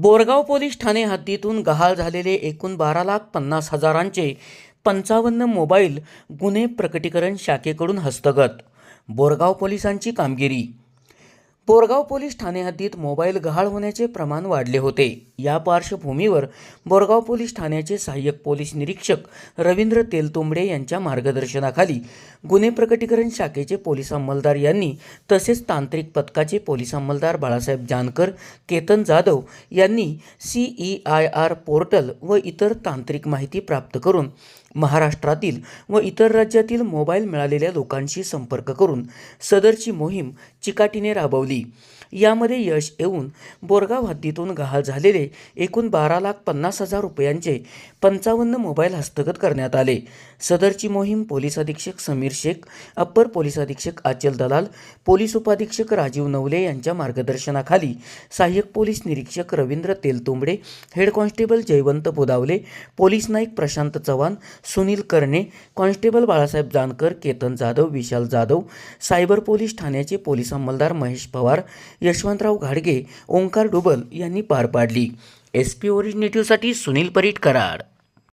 Borgaon police Thane हद्दीतून गहाळ झालेले एकूण बारा लाख पन्नास हजारांचे पंचावन्न मोबाईल गुन्हे प्रकटीकरण शाखेकडून हस्तगत बोरगाव पोलिसांची कामगिरी. बोरगाव पोलीस ठाणे हद्दीत मोबाईल गहाळ होण्याचे प्रमाण वाढले होते. या पार्श्वभूमीवर बोरगाव पोलीस ठाण्याचे सहाय्यक पोलीस निरीक्षक रवींद्र तेलतुंबडे यांच्या मार्गदर्शनाखाली गुन्हे प्रकटीकरण शाखेचे पोलीस अंमलदार यांनी तसेच तांत्रिक पथकाचे पोलीस अंमलदार बाळासाहेब जानकर केतन जाधव यांनी C E I R portal व इतर तांत्रिक माहिती प्राप्त करून महाराष्ट्रातील व इतर राज्यातील मोबाईल मिळालेल्या लोकांशी संपर्क करून सदरची मोहीम चिकाटीने राबवली. यामध्ये यश येऊन बोरगाव हद्दीतून गहाळ झालेले एकूण बारा लाख पन्नास हजार रुपयांचे पंचावन्न मोबाईल हस्तगत करण्यात आले. सदरची मोहीम पोलीस अधीक्षक समीर शेख अप्पर पोलीस अधीक्षक आचल दलाल पोलीस उपाधीक्षक राजीव नवले यांच्या मार्गदर्शनाखाली सहाय्यक पोलीस निरीक्षक Ravindra Teltumbade head constable Jaywant Bodawale police Naik Prashant Chavan Sunil Karne constable Balasaheb Jankar Ketan Jadhav Vishal Jadhav cyber police ठाण्याचे पोलीस अंमलदार महेश पवार यशवंतराव घाडगे ओंकार डुबल यांनी पार पाडली. एस पी ओरिजिनेटिव्हसाठी सुनील परीट कराड.